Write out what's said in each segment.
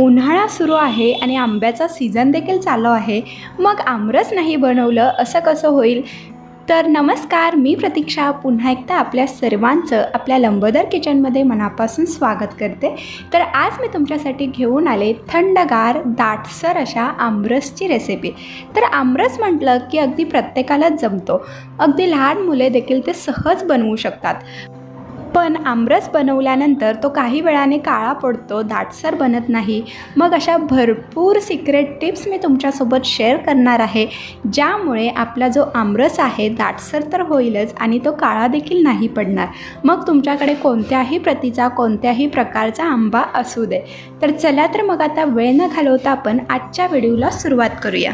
उन्हाळा सुरू आहे आणि आंब्याचा सीझन देखील चालू आहे मग आमरस नाही बनवलं असं कसं होईल? तर नमस्कार मी प्रतीक्षा. पुन्हा एकदा आपल्या सर्वांचं आपल्या लंबोदर किचनमध्ये मनापासून स्वागत करते. तर आज मी तुमच्यासाठी घेऊन आले थंडगार दाटसर अशा आमरसची रेसिपी तर आमरस म्हटलं की अगदी प्रत्येकालाच जमतो. अगदी लहान मुले देखील ते सहज बनवू शकतात. पण आमरस बनवल्यानंतर तो काही वेळाने काळा पडतो दाटसर बनत नाही. मग अशा भरपूर सिक्रेट टिप्स मी तुमच्यासोबत शेअर करणार आहे ज्यामुळे आपला जो आमरस आहे दाटसर तर होईलच आणि तो काळा देखील नाही पडणार. मग तुमच्याकडे कोणत्याही प्रतीचा कोणत्याही प्रकारचा आंबा असू दे. तर चला तर मग आता वेळ न घालवता आपण आजच्या व्हिडिओला सुरुवात करूया.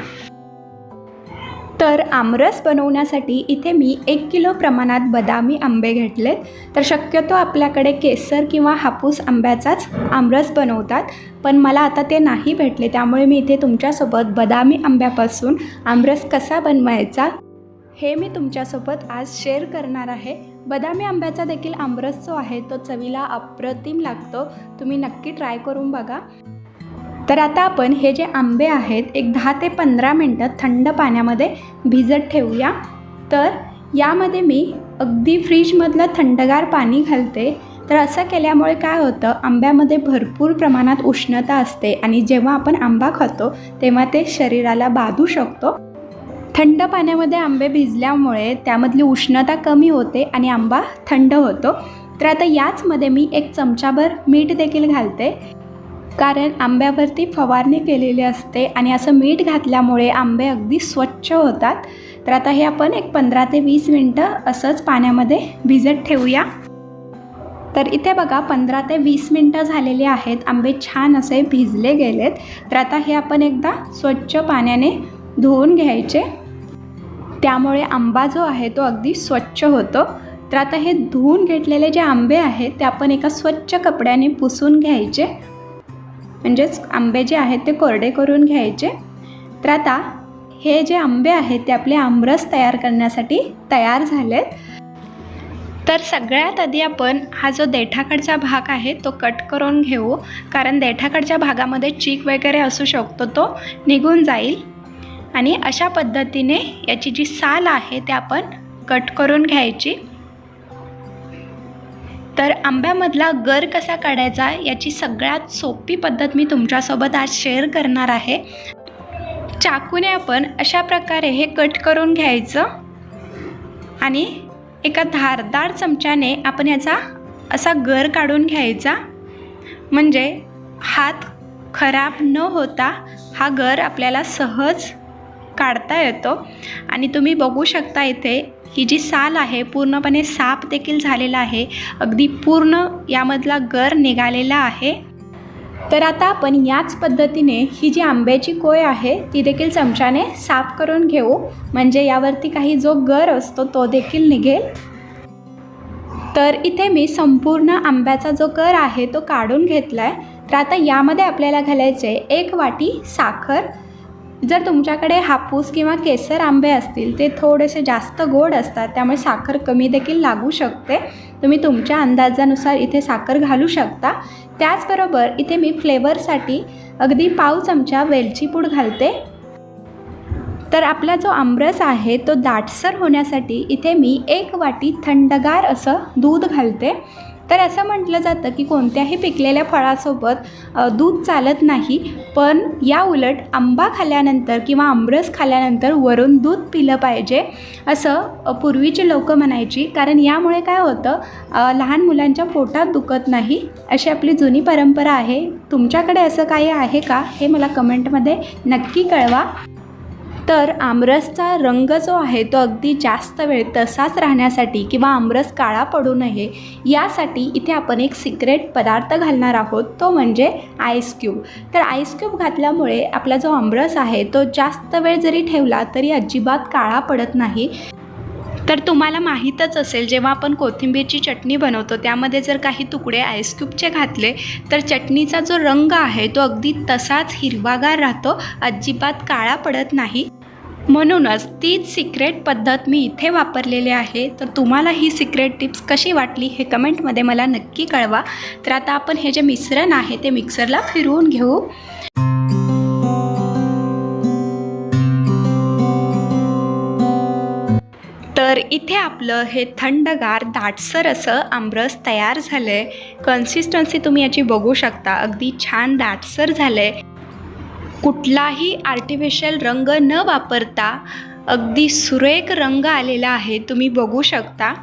तर आमरस बनवण्यासाठी इथे मी एक किलो प्रमाणात बदामी आंबे घेतलेत. तर शक्यतो आपल्याकडे केसर किंवा हापूस आंब्याचाच आमरस बनवतात पण मला आता ते नाही भेटले. त्यामुळे मी इथे तुमच्यासोबत बदामी आंब्यापासून आमरस कसा बनवायचा हे मी तुमच्यासोबत आज शेअर करणार आहे. बदामी आंब्याचा देखील आमरस जो आहे तो चवीला अप्रतिम लागतो. तुम्ही नक्की ट्राय करून बघा. तर आता आपण हे जे आंबे आहेत एक दहा ते पंधरा मिनटं थंड पाण्यामध्ये भिजत ठेवूया. तर यामध्ये मी अगदी फ्रीजमधलं थंडगार पाणी घालते. तर असं केल्यामुळे काय होतं आंब्यामध्ये भरपूर प्रमाणात उष्णता असते आणि जेव्हा आपण आंबा खातो तेव्हा ते शरीराला बाधू शकतो. थंड पाण्यामध्ये आंबे भिजल्यामुळे त्यामधली उष्णता कमी होते आणि आंबा थंड होतो. तर आता याचमध्ये मी एक चमचाभर मीठ देखील घालते. कारण आंब्यावरती फवारणी केलेली असते आणि असं मीठ घातल्यामुळे आंबे अगदी स्वच्छ होतात. तर आता हे आपण एक पंधरा ते वीस मिनटं असंच पाण्यामध्ये भिजत ठेवूया. तर इथे बघा पंधरा ते वीस मिनटं झालेली आहेत. आंबे छान असे भिजले गेलेत. तर आता हे आपण एकदा स्वच्छ पाण्याने धुवून घ्यायचे. त्यामुळे आंबा जो आहे तो अगदी स्वच्छ होतो. तर आता हे धुवून घेतलेले जे आंबे आहेत ते आपण एका स्वच्छ कपड्याने पुसून घ्यायचे. म्हणजेच आंबे जे आहेत ते कोरडे करून घ्यायचे. तर आता हे जे आंबे आहेत ते आपले आमरस तयार करण्यासाठी तयार झालेत. तर सगळ्यात आधी आपण हा जो देठाकडचा भाग आहे तो कट करून घेऊ. कारण देठाकडच्या भागामध्ये चीक वगैरे असू शकतो तो निघून जाईल. आणि अशा पद्धतीने याची जी साल आहे ते आपण कट करून घ्यायची. तर आंब्यामधला गर कसा काढायचा याची सगळ्यात सोपी पद्धत मी तुमच्यासोबत आज शेअर करणार आहे. चाकूने आपण अशा प्रकारे हे कट करून घ्यायचं आणि एका धारदार चमच्याने आपण याचा असा गर काढून घ्यायचा. म्हणजे हात खराब न होता हा गर आपल्याला सहज काढता येतो. आणि तुम्ही बघू शकता इथे ही जी साल आहे पूर्णपणे साफ देखील झालेला आहे. अगदी पूर्ण यामधला गर निघालेला आहे. तर आता आपण याच पद्धतीने ही जी आंब्याची कोय आहे ती देखील चमच्याने साफ करून घेऊ. म्हणजे यावरती काही जो गर असतो तो देखील निघेल. तर इथे मी संपूर्ण आंब्याचा जो गर आहे तो काढून घेतला आहे तर आता यामध्ये आपल्याला घालायचे एक वाटी साखर. जर तुमच्याकडे हापूस किंवा केसर आंबे असतील ते थोडेसे जास्त गोड असतात त्यामुळे साखर कमी देखील लागू शकते. तुम्ही तुमच्या अंदाजानुसार इथे साखर घालू शकता. त्याचबरोबर इथे मी फ्लेवरसाठी अगदी पाव चमचा वेलची पूड घालते. तर आपला जो आमरस आहे तो दाटसर होण्यासाठी इथे मी एक वाटी थंडगार असं दूध घालते. तर असं म्हटलं जातं की कोणत्याही पिकलेल्या फळासोबत दूध चालत नाही पण या उलट आंबा खाल्ल्यानंतर किंवा आमरस खाल्ल्यानंतर वरून दूध पिलं पाहिजे असं पूर्वीचे पूर्वीची लोक म्हणायची. कारण यामुळे काय होतं लहान मुलांच्या पोटात दुखत नाही अशी आपली जुनी परंपरा आहे. तुमच्याकडे असं काही आहे का? हे मला कमेंटमध्ये नक्की कळवा. तर आमरसचा रंग जो आहे तो अगदी जास्त वेळ तसाच राहण्यासाठी किंवा आमरस काळा पडू नये यासाठी इथे आपण एक सिक्रेट पदार्थ घालणार आहोत तो म्हणजे आईस क्यूब तर आईस क्यूब घातल्यामुळे आपला जो आमरस आहे तो जास्त वेळ जरी ठेवला तरी अजिबात काळा पडत नाही. तर तुम्हाला माहीतच असेल जेव्हा आपण कोथिंबीरची चटणी बनवतो त्यामध्ये जर काही तुकडे आईसक्यूबचे घातले तर चटणीचा जो रंग आहे तो अगदी तसाच हिरवागार राहतो अजिबात काळा पडत नाही. म्हणूनच तीच सिक्रेट पद्धत मी इथे वापरलेली आहे. तर तुम्हाला ही सिक्रेट टिप्स कशी वाटली हे कमेंटमध्ये मला नक्की कळवा. तर आता आपण हे जे मिश्रण आहे ते मिक्सरला फिरवून घेऊ. तर इथे आपलं हे थंडगार दाटसर असं आमरस तयार झालं आहे कन्सिस्टन्सी तुम्ही याची बघू शकता. अगदी छान दाटसर झालं आहे कुठलाही आर्टिफिशियल रंग न वापरता अगदी सुरेख रंग आलेला आहे तुम्ही बघू शकता.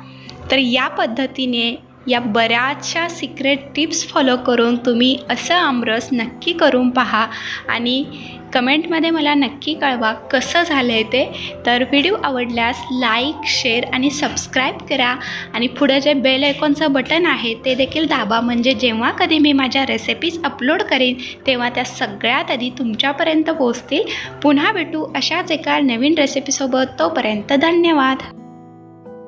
तर या पद्धतीने या बऱ्याचशा सिक्रेट टिप्स फॉलो करून तुम्ही असं आमरस नक्की करून पहा आणि कमेंटमध्ये मला नक्की कळवा कसं झालं आहे ते. तर व्हिडिओ आवडल्यास लाईक शेअर आणि सबस्क्राईब करा. आणि पुढं जे बेल आयकॉनचं बटन आहे ते देखील दाबा. म्हणजे जेव्हा कधी मी माझ्या रेसिपीज अपलोड करेन तेव्हा त्या सगळ्यात आधी तुमच्यापर्यंत पोहोचतील. पुन्हा भेटू अशाच एका नवीन रेसिपीसोबत तोपर्यंत धन्यवाद.